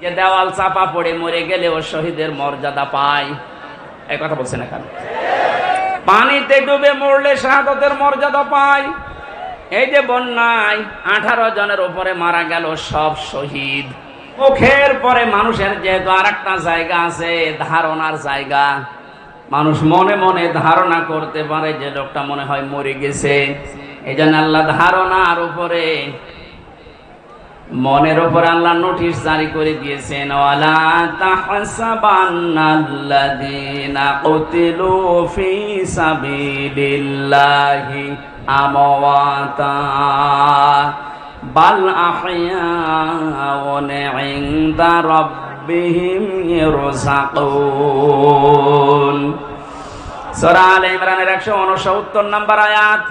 যে দেওয়াল চাপা পড়ে মরে গেলে ও শহীদের মর্যাদা পায়। এই কথা বলছেন এখানে। পানিতে ডুবে মরলে শাহাদতের মর্যাদা পায়। এই যে বন্যায় আঠারো জনের উপরে মারা গেল সব শহীদ। মুখের পরে মানুষের যেহেতু আর একটা জায়গা আছে, ধারণার জায়গা। মানুষ মনে মনে ধারণা করতে পারে যে লোকটা মনে হয় মরে গেছে। এই জন্য আল্লাহ ধারণার উপরে মনের উপর আল্লাহ নোটিশ জারি করে দিয়েছেন, ওয়ালা তাহসাবান্নাল্লাযীনা কুতিলু বাল আহয়াউন ইনদা রাব্বিহিম ইরযাকুন সূরা আলে ইমরানের 169 নম্বর আয়াত।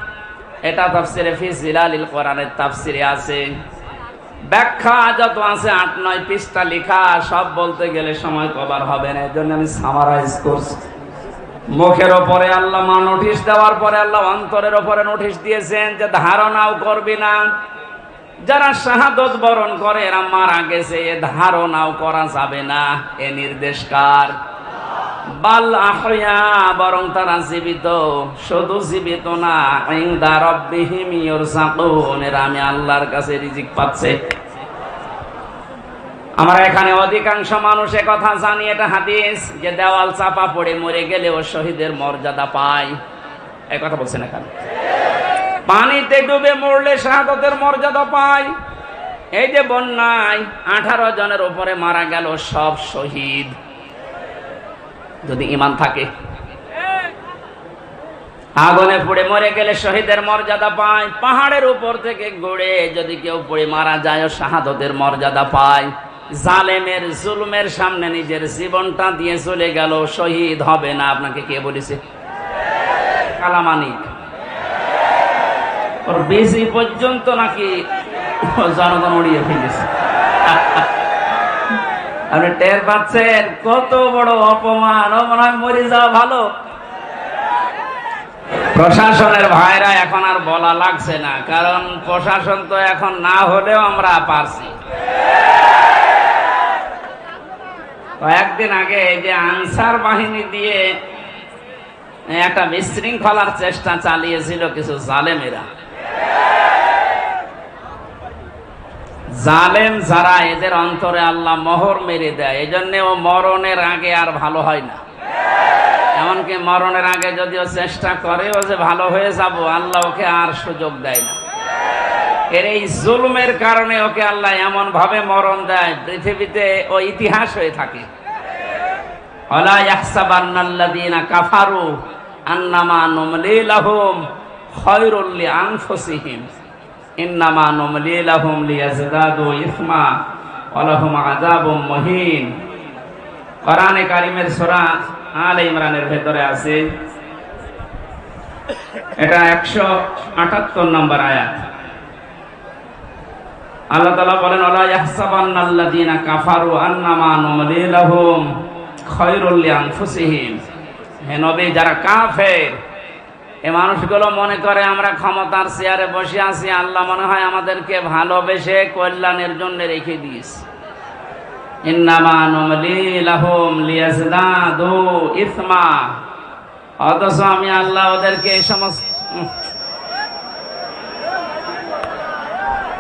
এটা তাফসিরে ফি জিলালিল কোরআনের তাফসিরে আছে। ব্যাখ্যা যত আছে আট, নয় পৃষ্ঠা লেখা, সব বলতে গেলে সময় কবার হবে না এই জন্য আমি সামারাইজ করছি। মুখের ওপরে আল্লাহ মা নোটিশ দেওয়ার পরে আল্লাহ অন্তরের ওপরে নোটিশ দিয়েছেন যে ধারণাও করবি না। যারা শাহাদত বরণ করে, এরা মারা গেছে, এ ধারণাও করা যাবে না। এ নির্দেশ কার? বাল আহয়া বরং তারা জীবিত। শুধু জীবিত না রাব্বিহিম আমি আল্লাহর কাছে রিজিক পাচ্ছে। আমরা এখানে অধিকাংশ মানুষ এ কথা জানি, এটা হাদিস, যে দেওয়াল চাপা পড়ে মরে গেলে ও শহীদের মর্যাদা পায়। এই কথা বলছেন এখানে। পানিতে ডুবে মরলে শাহাদতের মর্যাদা পায়। এই যে বন্যায় আঠারো জনের উপরে মারা গেল সব শহীদ। যদি ইমান থাকে। আগুনে পুড়ে মরে গেলে শহীদের মর্যাদা পায়, পাহাড়ের উপর থেকে গড়ে যদি কেউ পড়ে মারা যায় শাহাদতের মর্যাদা পায়। জালেমের, জুলুমের সামনে নিজের জীবনটা দিয়ে চলে গেল, শহীদ হবে না। আপনাকে কে বলেছে? কালামানিক। ওর বেশি পর্যন্ত নাকি জনগণ উড়িয়ে ফেলেছে। আপনি টের পাচ্ছেন? কত বড় অপমান। ও মনে হয় মরে যাওয়া ভালো। প্রশাসনের ভাইরা এখন আর বলা লাগছে না, কারণ প্রশাসন তো এখন না হলেও আমরা পারছি। কয়েকদিন আগে এই যে আনসার বাহিনী দিয়ে একটা বিশৃঙ্খলার চেষ্টা চালিয়েছিল কিছু জালেমেরা। জালেম যারা, এদের অন্তরে আল্লাহ মোহর মেরে দেয়। এই জন্য ও মরণের আগে আর ভালো হয় না। এমনকি মরণের আগে যদিও চেষ্টা করেও যে ভালো হয়ে যাব, আল্লাহ ওকে আর সুযোগ দেয় না। এর এই জুলুমের কারণে ওকে আল্লাহ এমন ভাবে মরণ দেয়, পৃথিবীতে ও ইতিহাস হয়ে থাকে। কাফারু আন্নামা নুমলি লাহুম খায়রুল লিআনফুসিহিম ইন্নামা নুমলি লাহুম লিয়াজদাদু ইসমা ওয়া লাহুম আযাবুম মুহিন। কোরআনে কারিমের সূরা আলে ইমরানের ভেতরে আছে। এটা একশো আটাত্তর নম্বর আয়াত। আল্লাহ তালা বলেন আল্লাহ ইয়াহসাবান্নাল্লাযীনা কাফারু আন্নামা নুমলি লাহুম খায়রুল লিআনফুসিহিম হে নবী, যারা কাফের এই মানুষগুলো মনে করে, আমরা ক্ষমতার চেয়ারে বসে আছি, আল্লাহ মনে হয় আমাদেরকে ভালোবেসে কল্যাণের জন্য রেখে ইসমা। অথচ আমি আল্লাহ ওদেরকে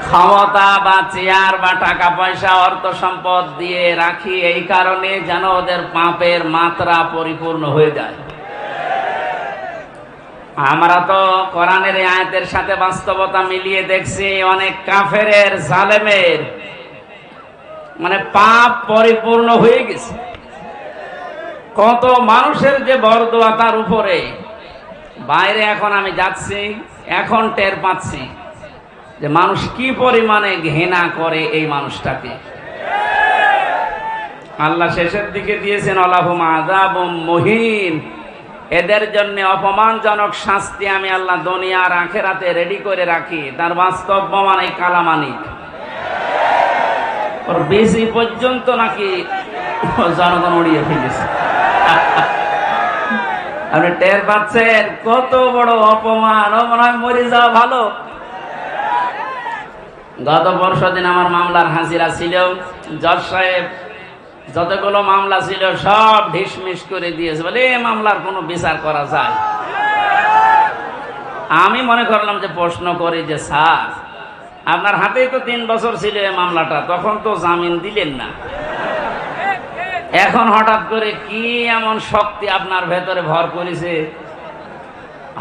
ক্ষমতা বা চেয়ার বা টাকা পয়সা, অর্থ সম্পদ দিয়ে রাখি, এই কারণে যেন ওদের পাপের মাত্রা পরিপূর্ণ হয়ে যায়। আমরা তো কোরআনের আয়াতের সাথে বাস্তবতা মিলিয়ে দেখছি অনেক কাফেরের জালেমের। মানে পাপ পরিপূর্ণ হয়ে গেছে। কত মানুষের যে বরদোয়া তার উপরে। বাইরে এখন আমি যাচ্ছি, এখন টের পাচ্ছি যে মানুষ কি পরিমাণে ঘৃণা করে এই মানুষটাকে। আল্লাহ শেষের দিকে দিয়েছেন, অলাহুম আযাবুম মুহিন। এদের জন্য অপমানজনক শাস্তি আমি আল্লাহ দুনিয়ার আখেরাতে রেডি করে রাখি। তার বাস্তব প্রমাণ এই কালামানিক ওর বেশি পর্যন্ত নাকি জনগণ উড়িয়ে ফেলেছে। আপনি টের পাচ্ছেন কত বড় অপমান। ও মনে হয় মরে যাওয়া ভালো। গত পরশু দিন আমার মামলার হাজিরা ছিল। জজ সাহেব যতগুলো মামলা ছিল, সব ঢিসমিস করে দিয়েছে বলে, এ মামলার কোনো বিচার করা যায়? আমি মনে করলাম যে প্রশ্ন করি যে, স্যার, আপনার হাতেই তো তিন বছর ছিল এই মামলাটা, তখন তো জামিন দিলেন না। এখন হঠাৎ করে কি এমন শক্তি আপনার ভেতরে ভর করেছে?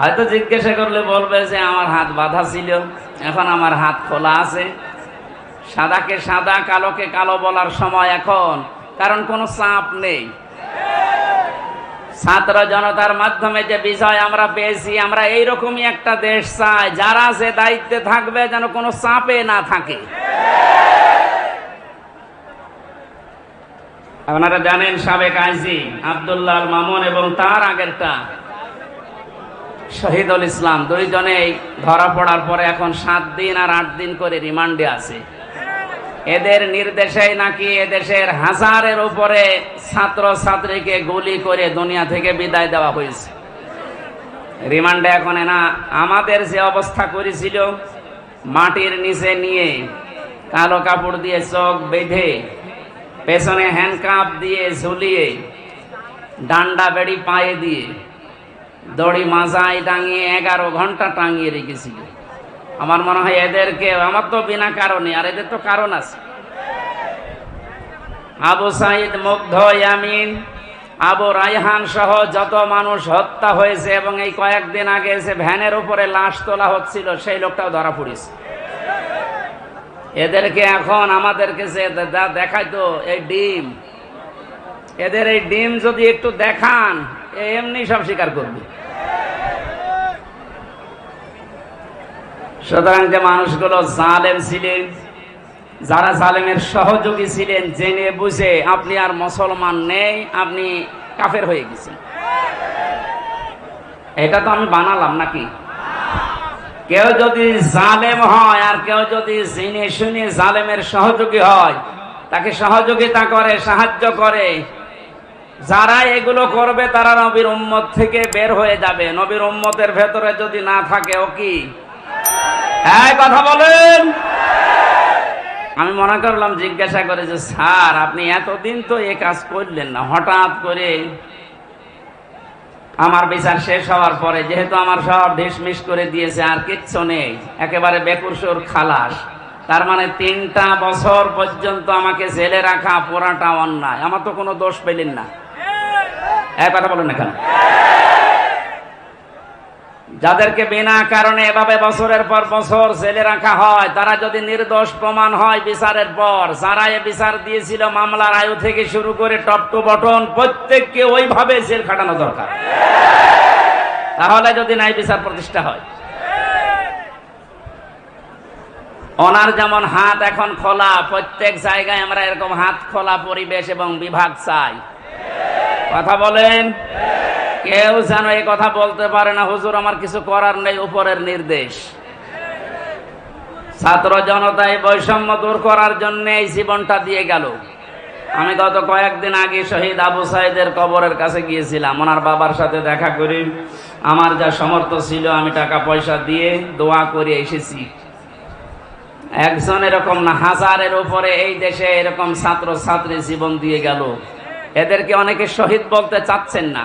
হয়তো জিজ্ঞাসা করলে বলবে যে, আমার হাত বাঁধা ছিল, এখন আমার হাত খোলা আছে। সাদাকে সাদা, কালোকে কালো বলার সময় এখন কারণ কোনো চাপ নেই। ছাত্র জনতার মাধ্যমে যে বিজয় আমরা পেয়েছি, আমরা এইরকমই একটা দেশ চাই, যারা যে দায়িত্বে থাকবে যেন কোনো চাপে না থাকে। আপনারা জানেন সাবেক আইজি আবদুল্লাহ মামুন এবং তার আগেরটা শহীদুল ইসলাম, দুইজনেই ধরা পড়ার পরে এখন সাত দিন আর আট দিন করে রিমান্ডে আছে। এদের নির্দেশে নাকি এদেশের হাজারের উপরে ছাত্র ছাত্রীকে গুলি করে দুনিয়া থেকে বিদায় দেওয়া হয়েছে। রিমান্ডে এখন না আমাদের যে অবস্থা করেছিল, মাটির নিচে নিয়ে কালো কাপড় দিয়ে চোখ বেঁধে, পেছনে হ্যান্ডকাপ দিয়ে ঝুলিয়ে, ডান্ডা বেড়ি পায়ে দিয়ে দড়ি মাজায় টাঙিয়ে এগারো ঘণ্টা টাঙিয়ে রেখেছিল। আমার মনে হয় এদেরকে, আমার তো বিনা কারণে, আর এদের তো কারণ আছে। আবু সাইদ মুগ্ধ, ইয়ামিন, আবু রাইহান সহ যত মানুষ হত্যা হয়েছে এবং এই কয়েকদিন আগে এসে ভ্যানের উপরে লাশ তোলা হচ্ছিল, সেই লোকটাও ধরা পড়েছে। এদেরকে এখন আমাদেরকে যে যা দেখাইতো, এই ডিম। এদের এই ডিম যদি একটু দেখান এমনি সব স্বীকার করবে। সুতরাং যে মানুষগুলো জালেম ছিলেন, যারা জালেমের সহযোগী ছিলেন, জেনে বুঝে আপনি আর মুসলমান নেই, আপনি কাফের হয়ে গেছেন। এটা তো আমি বানালাম নাকি? কেউ যদি জালেম হয় আর কেউ যদি জেনে শুনে জালেমের সহযোগী হয়, তাকে সহযোগিতা করে, সাহায্য করে। যারা এগুলো করবে, তারা নবীর উম্মত থেকে বের হয়ে যাবে। নবীর উম্মতের ভেতরে যদি না থাকে, ও কি? হ্যাঁ কথা বলেন। আমি মনে করলাম, জিজ্ঞাসা করে যে, স্যার, আপনি এতদিন তো এ কাজ করলেন না। হঠাৎ করে আমার বিচার শেষ হওয়ার পরে, যেহেতু আমার সব ঢিসমিস করে দিয়েছে, আর কিচ্ছু নেই, একেবারে বেকুরসুর খালাস। তার মানে তিনটা বছর পর্যন্ত আমাকে জেলে রাখা পোড়াটা অন্যায়। আমার তো কোনো দোষ পেলেন না। এক কথা বলেন না কেন? যাদেরকে বিনা কারণে এভাবে বছরের পর বছর জেলে রাখা হয়, তারা যদি নির্দোষ প্রমাণ হয় বিচারের পর, যারা এ বিচার দিয়েছিল মামলার আয়ু থেকে শুরু করে টপ টু বটন প্রত্যেককে ওইভাবে জেল খাটানো দরকার। তাহলে যদি নাই বিচার প্রতিষ্ঠা হয়। ওনার যেমন হাত এখন খোলা, প্রত্যেক জায়গায় আমরা এরকম হাত খোলা পরিবেশ এবং বিভাগ চাই। কথা বলেন? কেউ যেন এই কথা বলতে পারে না, হুজুর, আমার কিছু করার নেই, উপরের নির্দেশ। ছাত্র জনতা এই বৈষম্য দূর করার জন্য এই জীবনটা দিয়ে গেল। আমি গত কয়েকদিন আগে শহীদ আবু সাইদের কবরের কাছে গিয়েছিলাম। ওনার বাবার সাথে দেখা করি। আমার যা সমর্থ ছিল, আমি টাকা পয়সা দিয়ে দোয়া করে এসেছি। একজন এরকম না, হাজারের উপরে এই দেশে এরকম ছাত্র ছাত্রী জীবন দিয়ে গেল। এদেরকে অনেকে শহীদ বলতে চাচ্ছেন না।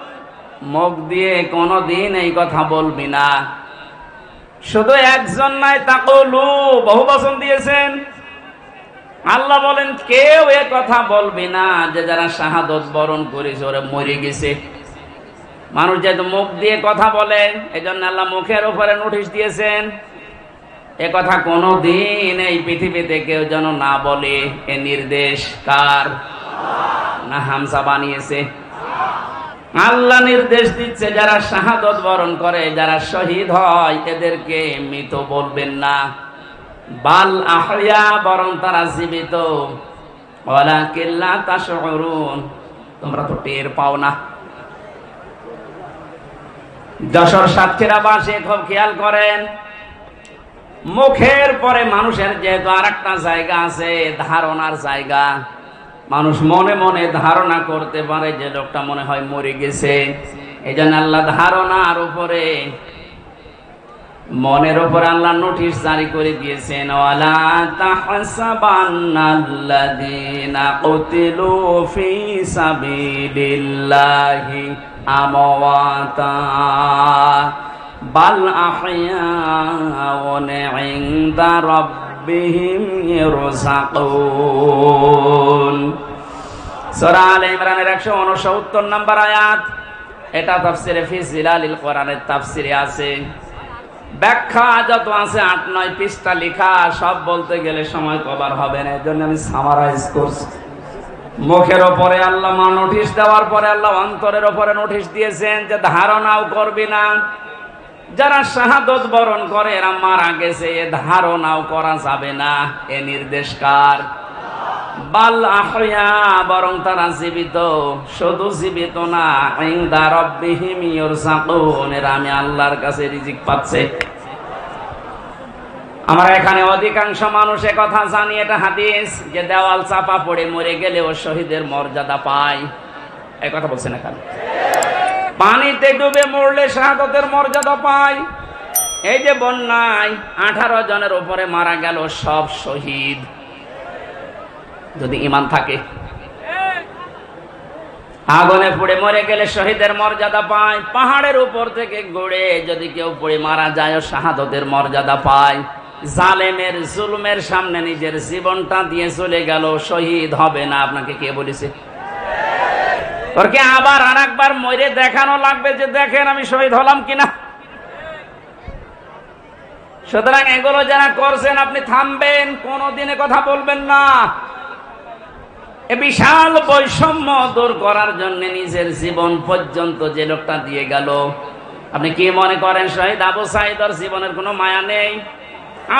মুখ দিয়ে কোনো দিন এই কথা বলবি না। শুধু একজন নাই তাকলু বহু বচন দিয়েছেন। আল্লাহ বলেন, কেউ এ কথা বলবি না, যে যারা শাহাদত বরণ করেছে, ওরা মরে গেছে। মানুষ যেহেতু মুখ দিয়ে কথা বলে এই জন্য আল্লাহ মুখের উপরে নোটিশ দিয়েছেন, এ কথা কোনো দিন এই পৃথিবীতে কেউ যেন না বলে। এ নির্দেশ কার? না হামসা বানিয়েছে। আল্লাহ নির্দেশ দিচ্ছে, যারা শাহাদত বরণ করে, যারা শহীদ হয়, এদেরকে মৃত বলবেন না। বাল আহয়া, বরং তারা জীবিত। তোমরা তো টের পাও না। যশোর সাতক্ষীরা বাসে খুব খেয়াল করেন, মুখের পরে মানুষের যেহেতু আর একটা জায়গা আছে, ধারণার জায়গা মানুষ মনে মনে ধারণা করতে পারে যে লোকটা মনে হয় মরে গেছে। এই জন্য আল্লাহ ধারণার উপরে, মনের উপর আল্লাহ নোটিশ জারি করে দিয়েছেন, ওয়ালা বাল রাব্বিহিম ইরযাকুন সূরা আলে ইমরানের 169 নম্বর আয়াত এটা তাফসিরে ফি জিলালিল কোরআনের তাফসিরে আছে ব্যাখ্যা যত আছে আট নয় পৃষ্ঠা লেখা সব বলতে গেলে সময় কভার হবে না এর জন্য আমি সামারাইজ করছি মুখের ওপরে আল্লাহ নোটিশ দেওয়ার পরে আল্লাহ অন্তরের ওপরে নোটিশ দিয়েছেন যে ধারণাও করবি না। যারা শাহাদত বরণ করে, এরা মারা গেছে। এ ধারণাও করা যাবে না। এ নির্দেশকার বাল আহয়া বরং তারা জীবিত। শুধু জীবিত না, ইনদা রাব্বিহিম ইরযাকুন এরা আমি আল্লাহর কাছে রিজিক পাচ্ছে। আমরা এখানে অধিকাংশ মানুষ কথা জানি, এটা হাদিস, যে দেওয়াল চাপা পড়ে মরে গেলেও শহীদের মর্যাদা পায়। এই কথা বলছেন এখানে। পানিতে ডুবে মরলে শাহাদতের মর্যাদা পায় এই যে বন্যায় আঠারো জনের উপরে মারা গেল, সব শহীদ। যদি ইমান থাকে। আগুনে পুড়ে মরে গেলে শহীদের মর্যাদা পায় পাহাড়ের উপর থেকে গড়ে যদি কেউ পড়ে মারা যায় শাহাদতের মর্যাদা পায় জালেমের জুলুমের সামনে নিজের জীবনটা দিয়ে চলে গেল, শহীদ হবে না। আপনাকে কে বলেছে? তোরকে আবার আর একবার মরে দেখানো লাগবে যে দেখেন আমি শহীদ হলাম কিনা। সুতরাং এগুলো যারা করছেন, আপনি থামবেন, কোনদিনে কথা বলবেন না। বিশাল বৈষম্য দূর করার জন্য নিজের জীবন পর্যন্ত যে লোকটা দিয়ে গেল। আপনি কি মনে করেন, শহীদ আবু সাইদর জীবনের কোনো মায়া নেই?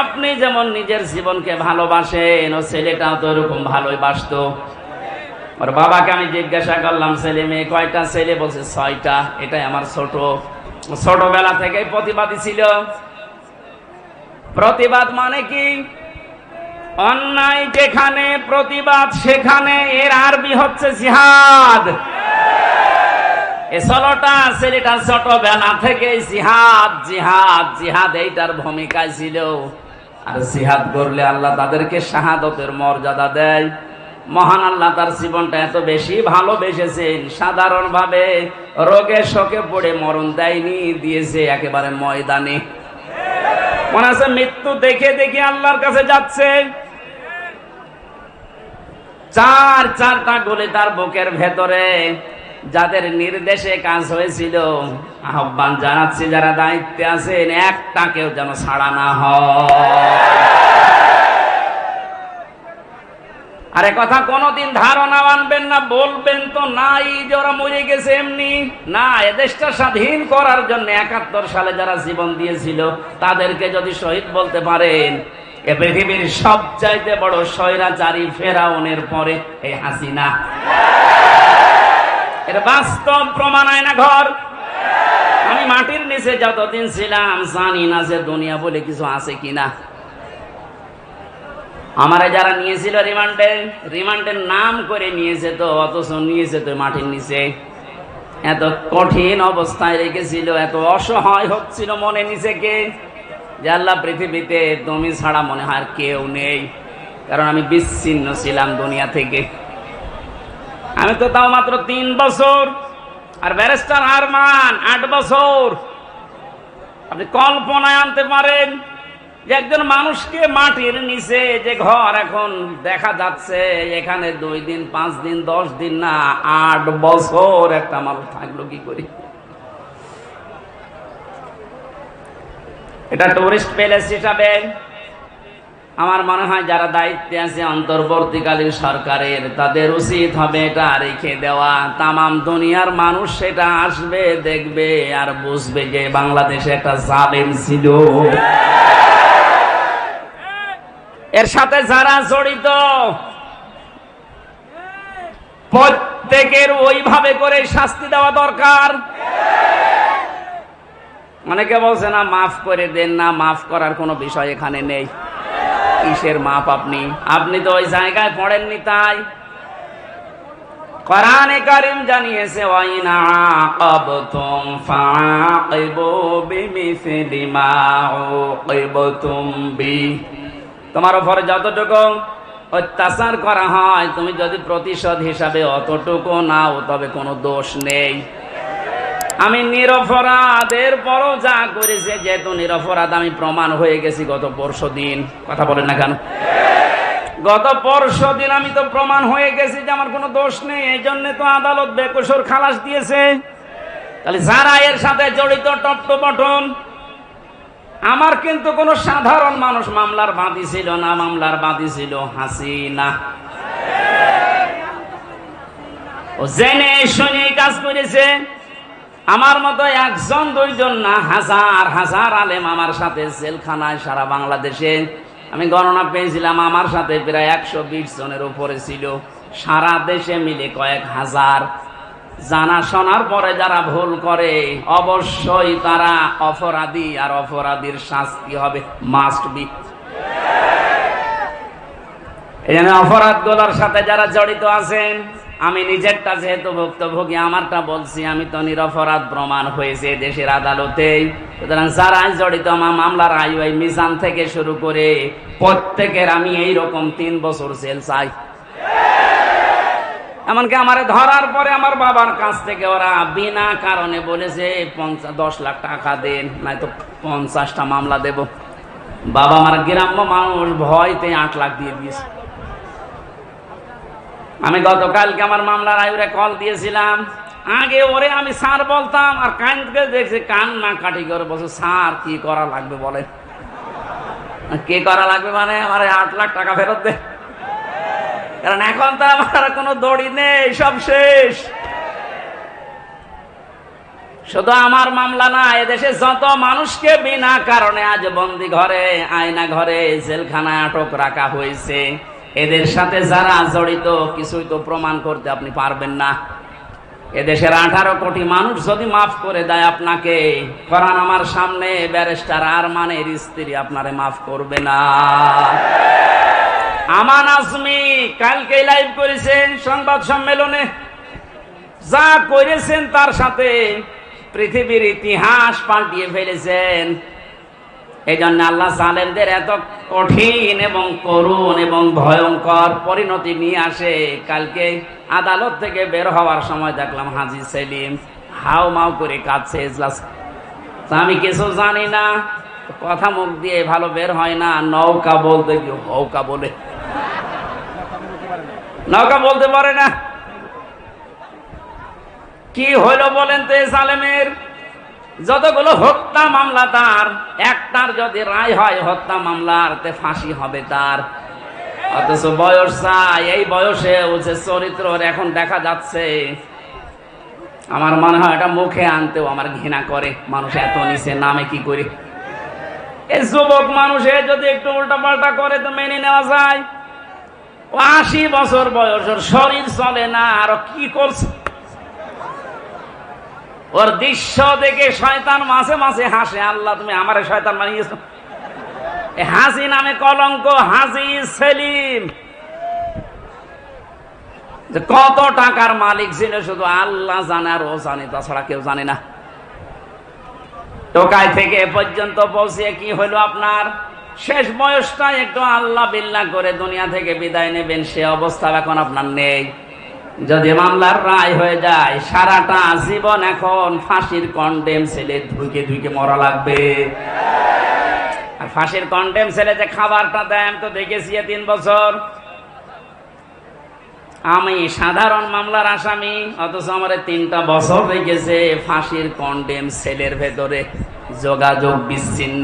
আপনি যেমন নিজের জীবনকে ভালোবাসেন, ও ছেলেটাও তো এরকম ভালোই বাসত। ওর বাবাকে আমি জিজ্ঞাসা করলাম, ছেলে মেয়ে, কয়টা ছেলে? বলছে, ছয়টা। এটাই আমার ছোট। ছোটবেলা থেকেই প্রতিবাদী ছিল। প্রতিবাদ মানে কি? অন্যায় যেখানে, প্রতিবাদ সেখানে, এর আরবি হচ্ছে জিহাদ। এ ষোলোটা ছেলেটা ছোটবেলা থেকে জিহাদ জিহাদ জিহাদ, এইটার ভূমিকায় ছিল। আর জিহাদ করলে আল্লাহ তাদেরকে শাহাদতের মর্যাদা দেয়। মহান আল্লাহ তার জীবনটা এত বেশি ভালোবেসেছেন। সাধারণভাবে রোগে শোকে পড়ে মরণ দেয়নি, দিয়েছে একেবারে ময়দানে। মনে আছে মৃত্যু দেখে দেখে আল্লাহর কাছে যাচ্ছে। চার চারটা গলি তার বুকের ভেতরে। যাদের নির্দেশে কাজ হয়েছিল, আহ্বান জানাচ্ছি যারা দায়িত্বে আছেন একটা কেউ যেন ছাড়া না হয়। আরে কথা কোনোদিন ধারণা আনবেন না, বলবেন তো নাই যে ওরা মরে গেছে এমনি। না এদেশটা স্বাধীন করার জন্য একাত্তর সালে যারা জীবন দিয়েছিল, তাদেরকে যদি শহীদ বলতে পারেন, এ পৃথিবীর সবচাইতে বড় স্বৈরাচারী ফেরাউনের পরে এই হাসিনা। এর বাস্তব প্রমাণ হয় না ঘর। আমি মাটির নিচে যতদিন ছিলাম, জানি না যে দুনিয়া বলে কিছু আছে কিনা। আমারে যারা নিয়েছিল রিমান্ডে, রিমান্ডের নাম করে নিয়েছে তো, অথচ নিয়েছে তো মাটির নিচে। এত কঠিন অবস্থায় রেখেছিল, এত অসহায় হচ্ছিল মনে নিজেকে যে আল্লাহ পৃথিবীতে তুমি ছাড়া মনে হয় কেউ নেই। কারণ আমি বিচ্ছিন্ন ছিলাম দুনিয়া থেকে। আমি তো তাও মাত্র তিন বছর, আর ব্যারিস্টার আরমান আট বছর। আপনি কল্পনায় আনতে পারেন যে একজন মানুষকে মাটির নিচে যে ঘর এখন দেখা যাচ্ছে, এখানে দুই দিন, পাঁচ দিন, দশ দিন না, আট বছর একটা মানুষ থাকল কি করি? এটা টুরিস্ট প্যালেস হিসাবে আমার মনে হয় যারা দায়িত্বে আছে অন্তর্বর্তীকালীন সরকারের, তাদের উচিত হবে এটা রেখে দেওয়া। তামাম দুনিয়ার মানুষ সেটা আসবে, দেখবে আর বুঝবে যে বাংলাদেশে একটা জালেম ছিল। এর সাথে যারা জড়িত, প্রত্যেকের ওইভাবে করে শাস্তি দেওয়া দরকার। অনেকে বলছে, না, মাফ করে দেন না, মাফ করার কোনো বিষয় এখানে নেই। কিসের মাপ আপনি? আপনি তো ওই জায়গায় পড়েননি তাই। কোরআনে কারিম জানিয়েছে, ওয়াইনা আকাবতুম ফাআকিবু বিমিসলি মা উকিবতুম বি তোমার উপরে যতটুকু অত্যাচার করা হয়, তুমি যদি প্রতিশোধ হিসাবে অতটুকু নাও, তবে কোনো দোষ নেই। আমি নিরপরাধের পরও যা করেছে, যেহেতু নিরপরাধ আমি প্রমাণ হয়ে গেছি গত পরশু দিন। কথা বলেন না কেন? গত পরশু দিন আমি তো প্রমাণ হয়ে গেছি যে আমার কোনো দোষ নেই, এই জন্য তো আদালত বেকসর খালাস দিয়েছে। তাহলে যারা এর সাথে জড়িত টপ্ট বটন। আমার কিন্তু কোনো সাধারণ মানুষ মামলার বাদী ছিল না, মামলার বাদী ছিল হাসিনা। ও জেনে শুনে কাজ করেছে। আমার মতো একজন, দুইজন না, হাজার হাজার আলেম আমার সাথে জেলখানায় সারা বাংলাদেশে। আমি গণনা পেয়েছিলাম, আমার সাথে প্রায় একশো বিশ জনের উপরে ছিল। সারা দেশে মিলে কয়েক হাজার জানা শোনার পরে যারা ভুল করে, অবশ্যই তারা অপরাধী আর অপরাধীর শাস্তি হবে মাস্ট বি সাথে যারা জড়িত আছেন, আমি নিজেরটা যেহেতু ভুক্তভোগী, আমারটা বলছি, আমি তো নিরপরাধ প্রমাণ হয়েছে দেশের আদালতে। সুতরাং যারা জড়িত আমার মামলার আয়ু এই মিজান থেকে শুরু করে প্রত্যেকের আমি এই রকম তিন বছর জেল চাই। এমনকি আমার ধরার পরে আমার বাবার কাছ থেকে ওরা বিনা কারণে বলেছে দশ লাখ টাকা দেন, নয়তো পঞ্চাশটা মামলা দেব। বাবা আমার গ্রাম্য মানুষ ভয়তে আট লাখ দিয়ে দিয়েছে। আমি গতকালকে আমার মামলার আয়ুরে কল দিয়েছিলাম। আগে ওরে আমি স্যার বলতাম, আর কানকে দেখছি কান না কাটি করে বলছে, স্যার, কি করা লাগবে বলে কে করা লাগবে মানে? আমার আট লাখ টাকা ফেরত দে। কারণ এখন তো আমার কোনো দড়ি নেই, সব শেষ। শুধু আমার মামলা না, এদেশে যত মানুষকে বিনা কারণে আজ বন্দি ঘরে, আয়না ঘরে, জেলখানায় আটক রাখা হয়েছে। এদের সাথে যারা জড়িত, কিছুই তো প্রমাণ করতে আপনি পারবেন না। এদেশের আঠারো কোটি মানুষ যদি মাফ করে দেয় আপনাকে করান আমার সামনে, ব্যারিস্টার আর মানের স্ত্রী আপনারে মাফ করবে না। আমান আজমি কালকে লাইভ করেছেন সংবাদ সম্মেলনে। যা করেছেন তার সাথে পৃথিবীর ইতিহাস পাল্টিয়ে ফেলেছেন। এই জন্য আল্লাহ সালেমদের এত কঠিন এবং করুণ এবং ভয়ঙ্কর পরিণতি নিয়ে আসে। কালকে আদালত থেকে বের হওয়ার সময় দেখলাম হাজি সেলিম হাও মাও করে কাঁদছে এজলাস তা আমি কিছু জানি না, কথা মুখ দিয়ে ভালো বের হয় না, নৌকা বলতে কি হৌকা বলে। নৌকা বলতে পারে না। কি হইল বলেন তো সালেমের যতগুলো হত্যা মামলা তার, একটার যদি রায় হয় হত্যা মামলার, তে ফাঁসি হবে তার। অথচ বয়স চাই, এই বয়সে যে চরিত্র এখন দেখা যাচ্ছে, আমার মনে হয় এটা মুখে আনতেও আমার ঘৃণা করে। মানুষ এত নিচে নামে কি করে? এই যুবক মানুষে যদি একটু উল্টা পাল্টা করে তো মেনে নেওয়া যায়। আশি বছর বয়স ওর শরীর চলে না, আরও কি করছে? ওর দৃশ্য দেখে শয়তান মাসে মাসে হাসে, আল্লাহ তুমি আমারে শয়তান বানিয়েছো। এ হাসি নামে কলঙ্ক, হাসি সেলিম। কত টাকার মালিক ছিল শুধু আল্লাহ জানে আর ও জানে, তাছাড়া কেউ জানে না। টোকাই থেকে এ পর্যন্ত পৌঁছে কি হলো আপনার? শেষ বয়সটা একটু আল্লাহ বিল্লা করে দুনিয়া থেকে বিদায় নেবেন, সে অবস্থা এখন আপনার নেই। যদি মামলার রায় হয়ে যায়, সারাটা জীবন এখন ফাঁসির কন্ডেম ছেলে ধুইকে ধুইকে মরা লাগবে। আর ফাঁসির কন্ডেম ছেলে যে খাবারটা দেয় আমি তো দেখেছি তিন বছর। আমি সাধারণ মামলার আসামি, অথচ আমার তিনটা বছর হয়ে গেছে ফাঁসির কন্ডেম সেলের ভেতরে যোগাযোগ বিচ্ছিন্ন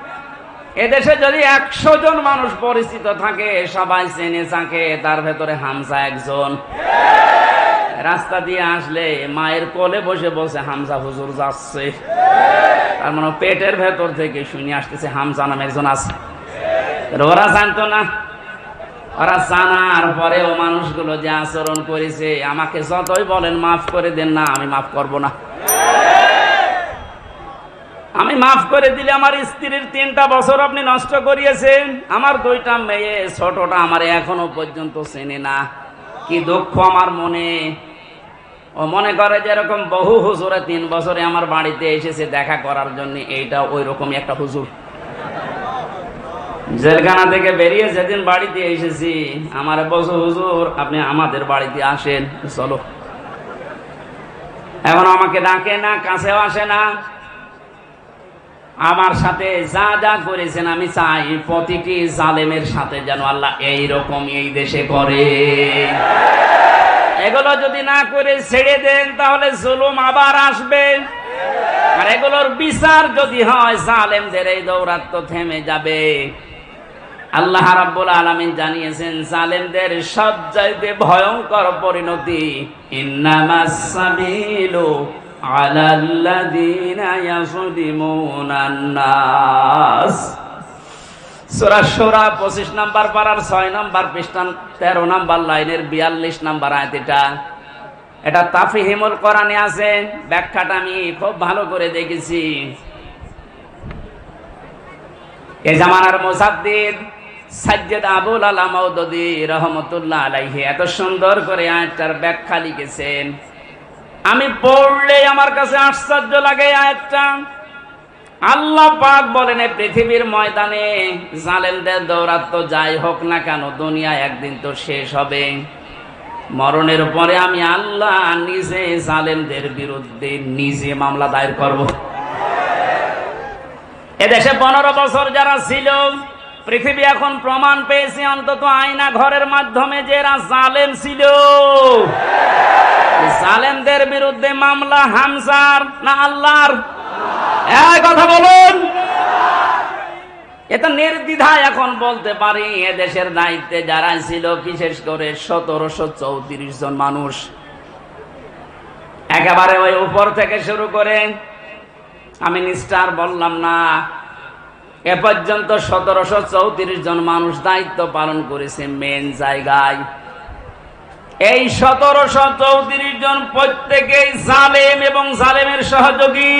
এদেশে যদি একশো জন মানুষ পরিচিত থাকে, সবাই চেনে থাকে, তার ভেতরে হামজা একজন। রাস্তা দিয়ে আসলে মায়ের কোলে বসে বসে হামজা হুজুর যাচ্ছে। তার মানে পেটের ভেতর থেকে শুনে আসতেছে, হামজা নামে একজন আছে। ওরা জানতো না। ওরা জানার পরেও মানুষগুলো যে আচরণ করেছে, আমাকে যতই বলেন, মাফ করে দেন না, আমি মাফ করব না। আমি মাফ করে দিলে আমার স্ত্রীর তিনটা বছর আপনি নষ্ট করিয়েছেন। আমার দুইটা মেয়ে, ছোটটা আমার এখনও পর্যন্ত চেনে না। কি দুঃখ আমার মনে। ও মনে করে যে এরকম বহু হুজুরে তিন বছরে আমার বাড়িতে এসেছে দেখা করার জন্য, এইটা ওই রকমই একটা হুজুর। জেলখানা থেকে বেরিয়ে যেদিন বাড়িতে এসেছি, আমার বসু হুজুর, আপনি আমাদের বাড়িতে আসেন, চলো। এখন আমাকে ডাকে না, কাছেও আসে না। আমার সাথে যা যা করেছেন, আমি চাই প্রতিটি জালেমের সাথে যেন আল্লাহ এই রকম এই দেশে করে। এগুলো যদি না করে ছেড়ে দেন, তাহলে জুলুম আবার আসবে। আর এগুলোর বিচার যদি হয়, জালেমদের এই দৌরাত্ম থেমে যাবে। আল্লাহ রাব্বুল আলামিন জানিয়েছেন, জালেমদের সবচাইতে ভয়ঙ্কর পরিণতি, ইন্নামাস সাবিলু আলাল্লাযীনা ইয়াযলিমুনান নাস সূরা শূরা 25 নাম্বার 6 নাম্বার পৃষ্ঠান 13 নাম্বার লাইনের 42 নাম্বার আয়াত এটা। এটা তাফহিমুল কোরআনে আছে, ব্যাখ্যাটা আমি খুব ভালো করে দেখেছি। এ জামানার মুসাদ্দিদ আবুল আলা মাউদুদি রহমতুল্লাহ আলাইহি এত সুন্দর করে আয়াতটার ব্যাখ্যা লিখেছেন। আমি পড়লে আমার কাছে আশ্চর্য লাগে আয়াতটা। আল্লাহ পাক বলেন পৃথিবীর ময়দানে জালেমদের দৌরাত্ম যাই হোক না কেন, দুনিয়া একদিন তো শেষ হবে। মরণের পরে আমি আল্লাহ নিজে জালেমদের বিরুদ্ধে নিজে মামলা দায়ের করব। এদেশে পনেরো বছর যারা ছিল, পৃথিবী এখন প্রমাণ পেয়েছে, অন্তত আয়না ঘরের মাধ্যমে যে এরা জালেম ছিল। জালেমদের বিরুদ্ধে মামলা হামসার না আল্লাহর? কথা বলুন। এটা নির্দ্বিধায় এখন বলতে পারি এদেশের দায়িত্বে যারা ছিল, বিশেষ করে সতেরোশো চৌত্রিশ জন মানুষ। একেবারে ওই উপর থেকে শুরু করে, আমি নিষ্ঠার বললাম না, এ পর্যন্ত সতেরোশো চৌত্রিশ জন মানুষ দায়িত্ব পালন করেছে মেন জায়গায়। এই সতেরোশো চৌত্রিশ জন প্রত্যেকেই জালেম এবং জালেমের সহযোগী।